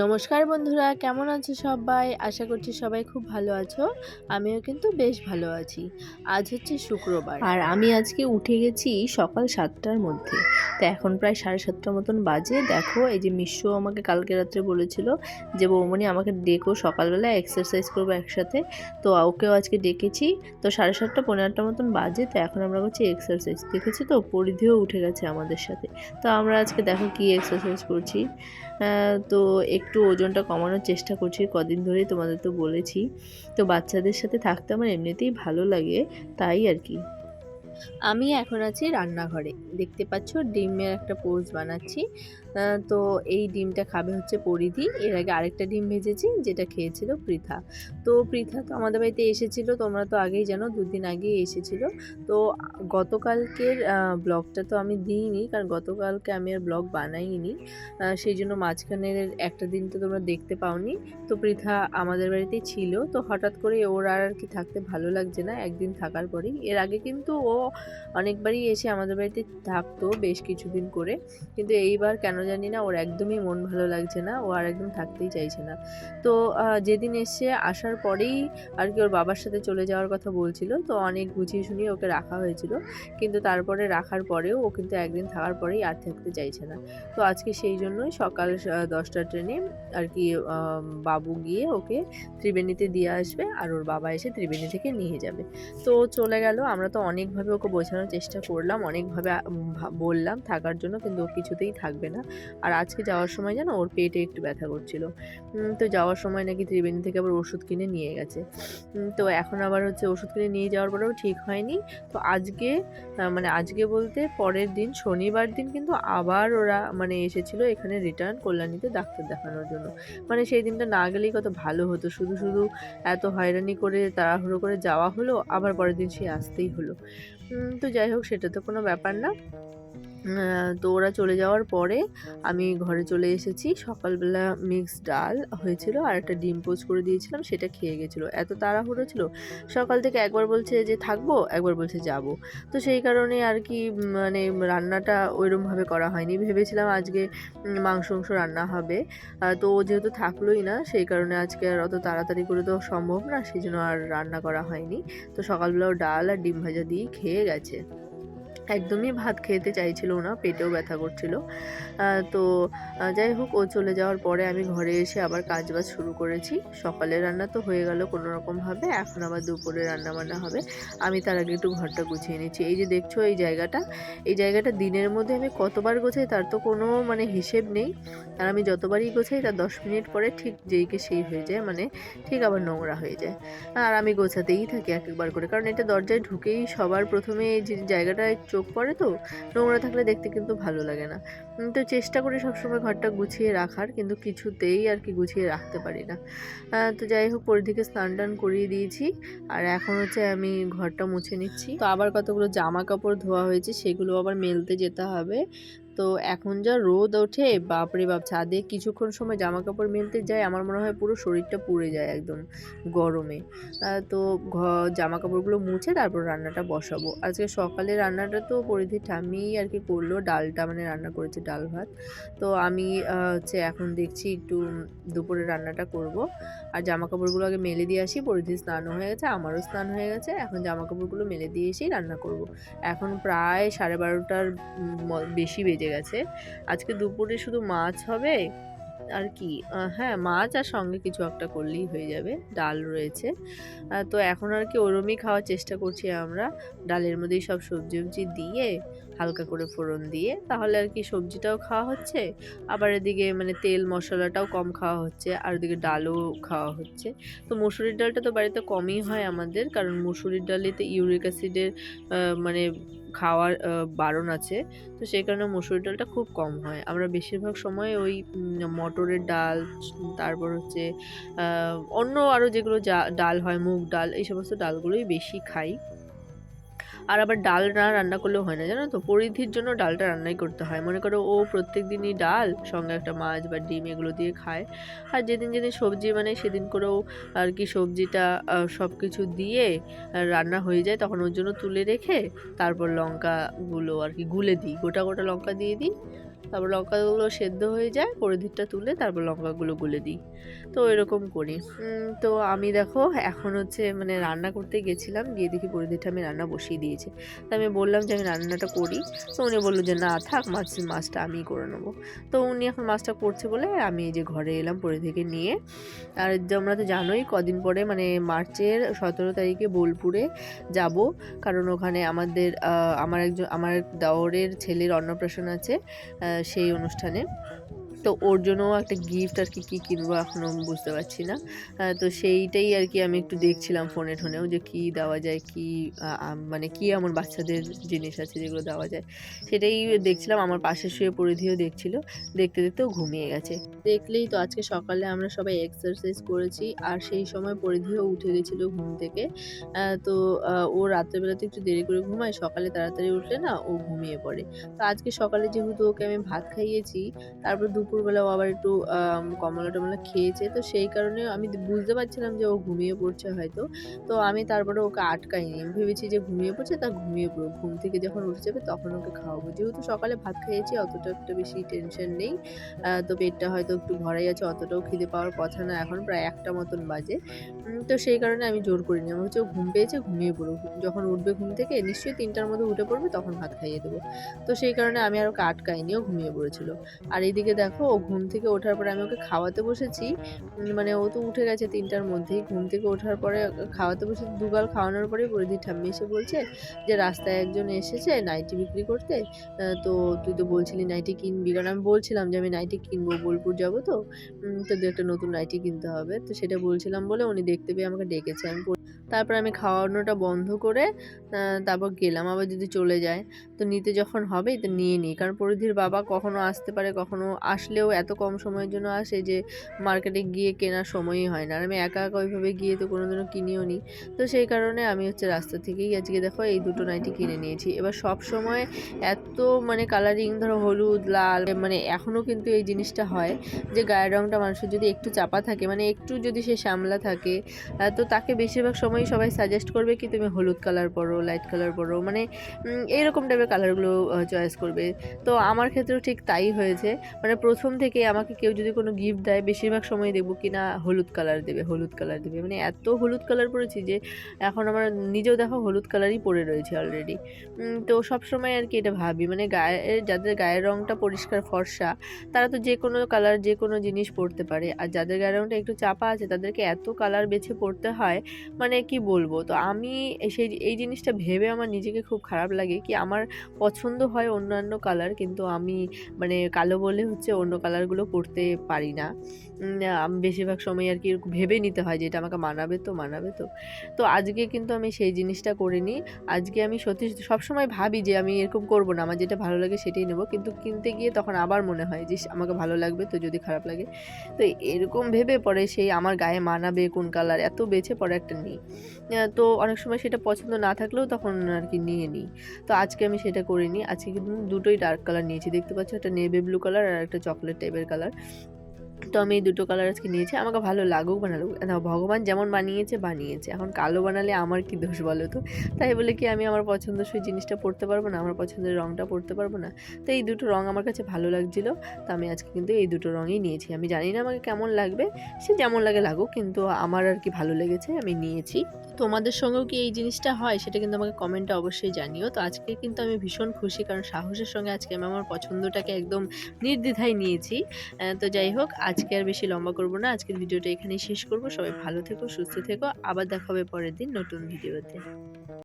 নমস্কার বন্ধুরা, কেমন আছো সবাই? আশা করছি সবাই খুব ভালো আছো, আমিও কিন্তু বেশ ভালো আছি। আজ হচ্ছে শুক্রবার। আর আমি আজকে উঠে গেছি সকাল সাতটার মধ্যে। তো এখন প্রায় সাড়ে সাতটার মতন বাজে। দেখো, এই যে মিশু আমাকে কালকে রাত্রে বলেছিল যে, বৌমনি, আমাকে ডেকো, সকালবেলা এক্সারসাইজ করব একসাথে। তো ওকেও আজকে ডেকেছি। তো সাড়ে সাতটা পনেরো আটটার মতন বাজে। তো এখন আমরা করছি এক্সারসাইজ দেখেছি তো, পরিধিও উঠে গেছে আমাদের সাথে। তো আমরা আজকে দেখো কি এক্সারসাইজ করছি। তো একটু ওজনটা কমানোর চেষ্টা করছি কদিন ধরেই তোমাদের তো বলেছি। তো বাচ্চাদের সাথে থাকতে আমার এমনিতেই ভালো লাগে, তাই আর কি। আমি এখন আছি রান্নাঘরে। দেখতে পাচ্ছ, ডিমের একটা পোস্ট বানাচ্ছি। তো এই ডিমটা খাবে হচ্ছে পরিধি। এর আগে আরেকটা ডিম ভেজেছি, যেটা খেয়েছিল পৃথা। তো পৃথা তো আমাদের বাড়িতে এসেছিল, তোমরা তো আগেই জানো, দুদিন আগেই এসেছিল। তো গতকালকের ব্লগটা তো আমি দিইনি, কারণ গতকালকে আমি আর ব্লগ বানাইনি। সেই জন্য মাঝখানের একটা দিন তো তোমরা দেখতে পাওনি। তো পৃথা আমাদের বাড়িতেই ছিল, তো হঠাৎ করে ওর আর আর কি থাকতে ভালো লাগছে না, একদিন থাকার পরেই। এর আগে কিন্তু ও অনেকবারই এসে আমাদের বাড়িতে থাকতো বেশ কিছুদিন করে। কিন্তু এইবার কেন জানি না ওর একদমই মন ভালো লাগছে না ও আর একদম থাকতেই চাইছে না। তো যেদিন এসে আসার পরেই আর কি ওর বাবার সাথে চলে যাওয়ার কথা বলছিল তো অনেক বুঝিয়ে শুনিয়ে ওকে রাখা হয়েছিল। কিন্তু তারপরে রাখার পরেও ও কিন্তু একদিন থাকার পরেই আর থাকতে চাইছে না। তো আজকে সেই জন্যই সকাল আহ, দশটা ট্রেনে আর কি বাবু গিয়ে ওকে ত্রিবেণীতে দিয়ে আসবে আর ওর বাবা এসে ত্রিবেণী থেকে নিয়ে যাবে। তো চলে গেল আমরা তো অনেকভাবে ওকে বোঝানোর চেষ্টা করলাম অনেকভাবে বললাম থাকার জন্য কিন্তু ও কিছুতেই থাকবে না। আর আজকে যাওয়ার সময় যেন ওর পেটে একটু ব্যথা করছিল। তো যাওয়ার সময় নাকি ত্রিবেণী থেকে আবার ওষুধ কিনে নিয়ে গেছে। তো এখন আবার হচ্ছে ওষুধ কিনে নিয়ে যাওয়ার পরেও ঠিক হয়নি। তো আজকে মানে আজকে বলতে পরের দিন শনিবার দিন কিন্তু আবার ওরা মানে এসেছিল এখানে রিটার্ন কল্যাণীতে ডাক্তার দেখানোর জন্য। মানে সেই দিনটা না গেলেই কত ভালো হতো। শুধু শুধু এত হয়রানি করে তাড়াহুড়ো করে যাওয়া হলো, আবার পরের দিন সে আসতেই হলো। তো যাই হোক সেটা তো কোনো ব্যাপার না। তো ওরা চলে যাওয়ার পরে আমি ঘরে চলে এসেছি। সকালবেলা মিক্স ডাল হয়েছিল আর একটা ডিম পোচ করে দিয়েছিলাম, সেটা খেয়ে গেছিল। এত তাড়াহুড়ো ছিল, সকাল থেকে একবার বলছে যে থাকব, একবার বলছে যাব। তো সেই কারণে আর কি মানে রান্নাটা ওইরকমভাবে করা হয়নি। ভেবেছিলাম আজকে মাংস মাংস রান্না হবে। তো ও যেহেতু থাকলোই না, সেই কারণে আজকে আর অত তাড়াতাড়ি করে তো সম্ভব না সেই জন্য আর রান্না করা হয়নি। তো সকালবেলাও ডাল আর ডিম ভাজা দিয়েই খেয়ে গেছে। একদমই ভাত খেতে চাইছিল না, পেটেও ব্যথা করছিল। তো যাই হোক, ও চলে যাওয়ার পরে আমি ঘরে এসে আবার কাজ বাজ শুরু করেছি। সকালের রান্না তো হয়ে গেল কোনো রকমভাবে এখন আবার দুপুরে রান্না বান্না হবে। আমি তার আগে একটু ঘরটা গুছিয়ে নিচ্ছি। এই যে দেখছ এই জায়গাটা এই জায়গাটা দিনের মধ্যে আমি কতবার গোছাই তার তো কোনো মানে হিসেব নেই। আর আমি যতবারই গোছাই তার দশ মিনিট পরে ঠিক যেইকে সেই হয়ে যায় মানে ঠিক আবার নোংরা হয়ে যায়। আর আমি গোছাতেই থাকি এক একবার করে, কারণ এটা দরজায় ঢুকেই সবার প্রথমে এই যে জায়গাটায় চোখ পড়ে তো, নোংরা থাকলে দেখতে কিন্তু ভালো লাগে না। তো চেষ্টা করি সবসময় ঘরটা গুছিয়ে রাখার, কিন্তু কিছুতেই আর কি গুছিয়ে রাখতে পারি না। তো যাই হোক, পরিধিকে স্নান টান করিয়ে দিয়েছি, আর এখন হচ্ছে আমি ঘরটা মুছে নিচ্ছি। তো আবার কতগুলো জামা কাপড় ধোয়া হয়েছে, সেগুলো আবার মেলতে যেতে হবে। তো এখন যা রোদ ওঠে, বাপরে বাপ, ছাদে কিছুক্ষণ সময় জামা কাপড় মেলতে যায়, আমার মনে হয় পুরো শরীরটা পুড়ে যায় একদম গরমে। তো ঘ- জামা কাপড়গুলো মুছে তারপর রান্নাটা বসাবো। আজকে সকালে রান্নাটা তো পরিধি ঠাম্মি আর কি করল, ডালটা মানে রান্না করেছে ডাল ভাত। তো আমি হচ্ছে এখন দেখছি একটু দুপুরে রান্নাটা করব। আর জামা কাপড়গুলো আগে মেলে দিয়ে আসি, পরিধি স্নান হয়ে গেছে, আমারও স্নান হয়ে গেছে, এখন জামা কাপড়গুলো মেলে দিয়ে এসেই রান্না করব। এখন প্রায় সাড়ে বারোটার বেশি বেজে গেছে। আজকে দুপুরে শুধু মাছ হবে আর কি? হ্যাঁ মাছ আর সঙ্গে কিছু একটা করলেই হয়ে যাবে। ডাল রয়েছে। তো এখন আর কি ওরমই খাওয়ার চেষ্টা করছি আমরা। ডালের মধ্যেই সব সবজি টবজি দিয়ে হালকা করে ফোড়ন দিয়ে, তাহলে আর কি সবজিটাও খাওয়া হচ্ছে। আবার এদিকে মানে তেল মশলাটাও কম খাওয়া হচ্ছে, আর ওদিকে ডালও খাওয়া হচ্ছে। তো মুসুরির ডালটা তো বাড়িতে কমই হয় আমাদের, কারণ মুসুরির ডালেতে ইউরিক অ্যাসিডের মানে খাওয়ার বারণ আছে। তো সেই কারণে মুসুরির ডালটা খুব কম হয়। আমরা বেশিরভাগ সময় ওই মটরের ডাল, তারপর হচ্ছে অন্য আরও যেগুলো ডাল হয়, মুগ ডাল, এই সমস্ত ডালগুলোই বেশি খাই। আর আবার ডাল না রান্না করলেও হয় না, জানো তো? পরিধির জন্য ডালটা রান্নাই করতে হয়। মনে করো ও প্রত্যেক দিনই ডাল, সঙ্গে একটা মাছ বা ডিম এগুলো দিয়ে খায়। আর যেদিন যেদিন সবজি মানে সেদিন করেও আর কি সবজিটা সব কিছু দিয়ে রান্না হয়ে যায়, তখন ওর জন্য তুলে রেখে তারপর লঙ্কাগুলো আর কি গুলে দিই। গোটা গোটা লঙ্কা দিয়ে দিই তারপর লঙ্কাগুলো সেদ্ধ হয়ে যায় পরিধিরটা তুলে তারপর লঙ্কাগুলো গুলে দিই। তো এরকম করি। তো আমি দেখো, এখন হচ্ছে মানে রান্না করতে গেছিলাম, গিয়ে দেখি পরিধিটা আমি রান্না বসিয়ে দিয়েছি। তো আমি বললাম যে আমি রান্নাটা করি। তো উনি বলল যে, না, থাক, মাছ, মাছটা আমিই করে নেব। তো উনি এখন মাছটা করছে বলে আমি যে ঘরে এলাম পরিধিকে নিয়ে। আর তোমরা তো জানোই, কদিন পরে মানে মার্চের সতেরো তারিখে বোলপুরে যাব। কারণ ওখানে আমাদের আমার একজন, আমার দেওরের ছেলের অন্নপ্রাশন আছে। সেই অনুষ্ঠানে তো ওর জন্যও একটা গিফট আর কি, কী কিনবো এখনও বুঝতে পারছি না। তো সেইটাই আর কি আমি একটু দেখছিলাম ফোনে ঠোনেও যে কী দেওয়া যায়, কী মানে কী এমন বাচ্চাদের জিনিস আছে যেগুলো দেওয়া যায়। সেটাই দেখছিলাম, আমার পাশে শুয়ে পরিধিও দেখছিল। দেখতে দেখতেও ঘুমিয়ে গেছে। দেখলেই তো আজকে সকালে আমরা সবাই এক্সারসাইজ করেছি আর সেই সময় পরিধিও উঠে গেছিল ঘুম থেকে। তো ও রাত্রেবেলাতে একটু দেরি করে ঘুমায়, সকালে তাড়াতাড়ি উঠলে না ও ঘুমিয়ে পড়ে। তো আজকে সকালে যেহেতু ওকে আমি ভাত খাইয়েছি, তারপর দুপুরবেলা ও আবার একটু কমলা টমলা খেয়েছে। তো সেই কারণে আমি বুঝতে পারছিলাম যে ও ঘুমিয়ে পড়ছে হয়তো। তো আমি তারপরে ওকে আটকাইনি। ভেবেছি যে ঘুমিয়ে পড়ছে, তা ঘুমিয়ে পড়ো ঘুম থেকে যখন উঠে যাবে তখন ওকে খাওয়াবো। যেহেতু সকালে ভাত খেয়েছি, অতটা একটা বেশি টেনশন নেই। তো পেটটা হয়তো একটু ভরাই আছে, অতটাও খিদে পাওয়ার কথা না। এখন প্রায় একটা মতন বাজে। তো সেই কারণে আমি জোর করিনি। আমি হচ্ছে ঘুম পেয়েছে, ঘুমিয়ে পড়ো যখন উঠবে ঘুম থেকে, নিশ্চয়ই তিনটার মধ্যে উঠে পড়বে, তখন ভাত খাইয়ে দেবো। তো সেই কারণে আমি আর ওকে আটকাইনি। ও ঘুমিয়ে পড়েছিল। আর এইদিকে দেখো ও ঘুম থেকে ওঠার পরে আমি ওকে খাওয়াতে বসেছি। মানে ও তো উঠে গেছে তিনটার মধ্যেই। ঘুম থেকে ওঠার পরে খাওয়াতে বসে দুগাল খাওয়ানোর পরে পরিধি ঠাম্মি এসে বলছে যে রাস্তায় একজন এসেছে নাইটি বিক্রি করতে। তো তুই তো বলছিলি নাইটি কিনবি কারণ আমি বলছিলাম যে আমি নাইটি কিনবো বোলপুর যাব তো। উম, তো দু একটা নতুন নাইটি কিনতে হবে। তো সেটা বলছিলাম বলে উনি দেখতে পেয়ে আমাকে ডেকেছে। আমি তারপর আমি খাওয়ানোটা বন্ধ করে তারপর গেলাম। আবার যদি চলে যায়, তো নিতে যখন হবে তো নিয়ে নিই। কারণ পরিধির বাবা কখনো আসতে পারে, কখনো আসলেও এত কম সময়ের জন্য আসে যে মার্কেটে গিয়ে কেনার সময়ই হয় না। আর আমি একা একা ওইভাবে গিয়ে তো কোনোদিনও কিনিও নি। তো সেই কারণে আমি হচ্ছে রাস্তা থেকেই আজকে দেখো এই দুটো নাইটি কিনে নিয়েছি। এবার সব সময় এত মানে কালারিং ধরো হলুদ, লাল মানে এখনও কিন্তু এই জিনিসটা হয় যে গায়ের রঙটা মানুষের যদি একটু চাপা থাকে মানে একটু যদি সে শ্যামলা থাকে তো তাকে বেশিরভাগ সময় সবাই সাজেস্ট করবে কি তুমি হলুদ কালার পরো লাইট কালার পরো মানে এইরকম টাইপের কালারগুলো চয়েস করবে। তো আমার ক্ষেত্রেও ঠিক তাই হয়েছে। মানে প্রথম থেকে আমাকে কেউ যদি কোনো গিফট দেয়, বেশিরভাগ সময় দেখব কি না হলুদ কালার দেবে, হলুদ কালার দেবে। মানে এত হলুদ কালার পরেছি যে, এখন আমার নিজেও দেখো হলুদ কালারই পরে রয়েছে অলরেডি তো সব সময় আর কি এটা ভাবি। মানে গায়ে, যাদের গায়ের রঙটা পরিষ্কার, ফর্সা, তারা তো যে কোনো কালার যে কোনো জিনিস পরতে পারে। আর যাদের গায়ের রঙটা একটু চাপা আছে, তাদেরকে এত কালার বেছে পরতে হয় মানে কি বলব? তো আমি সেই এই জিনিসটা ভেবে আমার নিজেকে খুব খারাপ লাগে কি আমার পছন্দ হয় অন্যান্য কালার কিন্তু আমি মানে কালো বলে হচ্ছে অন্য কালারগুলো পরতে পারি না। আমি বেশিরভাগ সময় আর কি ভেবে নিতে হয় যে এটা আমাকে মানাবে তো মানাবে তো। তো আজকে কিন্তু আমি সেই জিনিসটা করে নিই। আজকে আমি সত্যি সবসময় ভাবি যে আমি এরকম করব না, আমার যেটা ভালো লাগে সেটাই নেব। কিন্তু কিনতে গিয়ে তখন আবার মনে হয় যে আমাকে ভালো লাগবে তো যদি খারাপ লাগে। তো এরকম ভেবে পরে সেই আমার গায়ে মানাবে কোন কালার এত বেছে পরে একটা নিই। তো অনেক সময় সেটা পছন্দ না থাকলেও তখন আর কি নিয়ে নিই। তো আজকে আমি সেটা করিনি আজকে কিন্তু দুটোই ডার্ক কালার নিয়েছি। দেখতে পাচ্ছ একটা নেভি ব্লু কালার আর একটা চকলেট টাইপের কালার তো আমি এই দুটো কালার আজকে নিয়েছি। আমাকে ভালো লাগুক বা না লাগুক না ভগবান যেমন বানিয়েছে বানিয়েছে। এখন কালো বানালে আমার কি দোষ বলো তো? তাই বলে কি আমি আমার পছন্দসই জিনিসটা পরতে পারব না? আমার পছন্দের রঙটা পরতে পারব না? তো এই দুটো রঙ আমার কাছে ভালো লাগছিল। তো আমি আজকে কিন্তু এই দুটো রঙই নিয়েছি। আমি জানি না আমাকে কেমন লাগবে। সে যেমন লাগে লাগুক, কিন্তু আমার আর কি ভালো লেগেছে, আমি নিয়েছি। তোমাদের সঙ্গেও কি এই জিনিসটা হয়? সেটা কিন্তু আমাকে কমেন্টে অবশ্যই জানিও। তো আজকে কিন্তু আমি ভীষণ খুশি, কারণ সাহসের সঙ্গে আজকে আমি আমার পছন্দটাকে একদম নির্দ্বিধায় নিয়েছি। তো যাই হোক আজকে আর বেশি লম্বা করব না। আজকের ভিডিওটা এখানেই শেষ করব। সবাই ভালো থেকো, সুস্থ থেকো। আবার দেখা হবে পরের দিন নতুন ভিডিওতে।